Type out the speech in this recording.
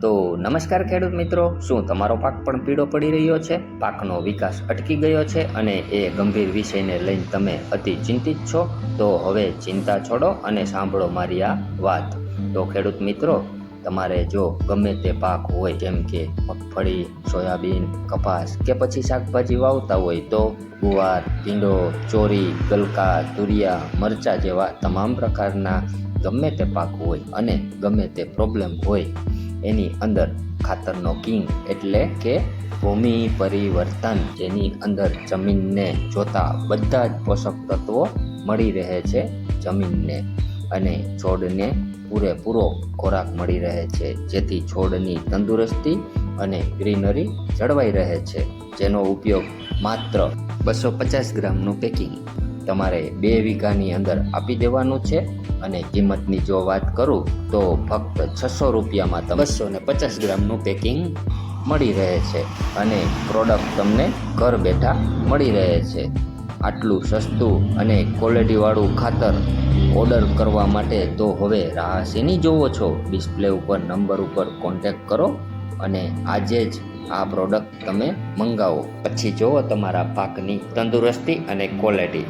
તો નમસ્કાર ખેડૂત મિત્રો, શું તમારો પાક પણ પીળો પડી રહ્યો છે? પાકનો વિકાસ અટકી ગયો છે અને એ ગંભીર વિષયને લઈને તમે અતિ ચિંતિત છો? તો હવે ચિંતા છોડો અને સાંભળો મારી આ વાત. તો ખેડૂત મિત્રો, તમારે જો ગમે તે પાક હોય, જેમ કે મગફળી, સોયાબીન, કપાસ કે પછી શાકભાજી વાવતા હોય, તો ગુવાર, ભીંડો, ચોરી, ગલકા, તુરિયા, મરચા જેવા તમામ પ્રકારના ગમે તે પાક હોય અને ગમે તે પ્રોબ્લેમ હોય એની અંદર ખાતરનો કિંગ એટલે કે ભૂમિ પરિવર્તન, જેની અંદર જમીનને જોતા બધા જ પોષક તત્વો મળી રહે છે જમીનને અને છોડને પૂરેપૂરો ખોરાક મળી રહે છે. જેથી છોડની તંદુરસ્તી અને ગ્રીનરી જળવાઈ રહે છે. જેનો ઉપયોગ માત્ર બસો પચાસ ગ્રામનું પેકિંગ તમારે બે વીઘાની અંદર આપી દેવાનું છે અને કિંમતની જો વાત કરું તો ફક્ત છસો રૂપિયામાં બસો ને પચાસ ગ્રામનું પેકિંગ મળી રહે છે અને પ્રોડક્ટ તમને ઘર બેઠા મળી રહે છે. આટલું સસ્તું અને ક્વોલિટીવાળું ખાતર ઓર્ડર કરવા માટે તો હવે રાહ શેની જોવો છો. ડિસ્પ્લે ઉપર નંબર ઉપર કોન્ટેક કરો અને આજે જ આ પ્રોડક્ટ તમે મંગાવો. પછી જુઓ તમારા પાકની તંદુરસ્તી અને ક્વોલિટી